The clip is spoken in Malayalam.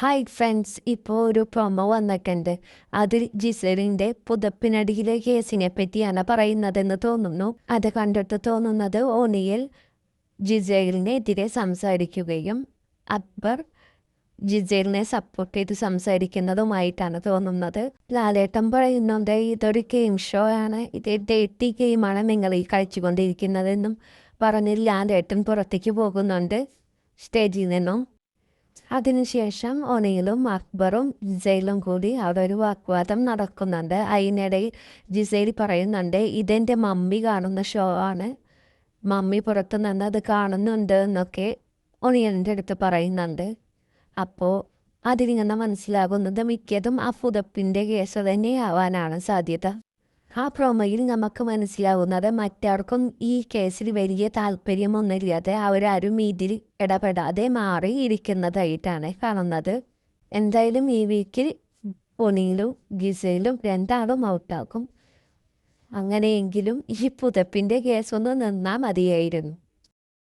ഹായ് ഫ്രണ്ട്സ് ഇപ്പോൾ ഒരു പ്രൊമോ വന്നിട്ടുണ്ട്. അതിൽ ജിസലിന്റെ പുതപ്പിനടിയിലെ കേസിനെ പറ്റിയാണ് പറയുന്നതെന്ന് തോന്നുന്നു. അത് കണ്ടിട്ട് തോന്നുന്നത് ഓണിയൽ ജിസേലിനെതിരെ സംസാരിക്കുകയും അക്ബർ ജിസേലിനെ സപ്പോർട്ട് ചെയ്ത് സംസാരിക്കുന്നതുമായിട്ടാണ് തോന്നുന്നത്. ലാലേട്ടൻ പറയുന്നുണ്ട് ഇതൊരു ഗെയിം ഷോ ആണ്. ഇത് ഡേറ്റി ഗെയിമാണ് നിങ്ങൾ ഈ കളിച്ചുകൊണ്ടിരിക്കുന്നതെന്നും പറഞ്ഞ് ലാലേട്ടൻ പുറത്തേക്ക് പോകുന്നുണ്ട്. സ്റ്റേജിൽ നിന്നും അതിനുശേഷം ഒനയിലും അക്ബറും ജിസയിലും കൂടി അവിടെ ഒരു വാഗ്വാദം നടക്കുന്നുണ്ട്. അതിനിടയിൽ ജിസൈൽ പറയുന്നുണ്ട് ഇതെന്റെ മമ്മി കാണുന്ന ഷോ ആണ്. മമ്മി പുറത്തു നിന്ന് അത് കാണുന്നുണ്ട് എന്നൊക്കെ ഒനിയന്റെ അടുത്ത് പറയുന്നുണ്ട്. അപ്പോൾ അതിലിങ്ങനെ മനസ്സിലാകുന്നത് മിക്കതും ആ പുതപ്പിന്റെ കേസ് തന്നെയാവാനാണ് സാധ്യത. ആ പ്രൊമയിൽ നമുക്ക് മനസ്സിലാവുന്നത് മറ്റാർക്കും ഈ കേസിൽ വലിയ താല്പര്യമൊന്നുമില്ലാതെ അവരാരും ഇതിൽ ഇടപെടാതെ മാറി ഇരിക്കുന്നതായിട്ടാണ് കാണുന്നത്. എന്തായാലും ഈ വീക്കിൽ പൊണിയിലും ഗിസയിലും രണ്ടാളും ഔട്ടാക്കും അങ്ങനെയെങ്കിലും ഈ പുതപ്പിന്റെ കേസൊന്ന് നിന്നാൽ മതിയായിരുന്നു.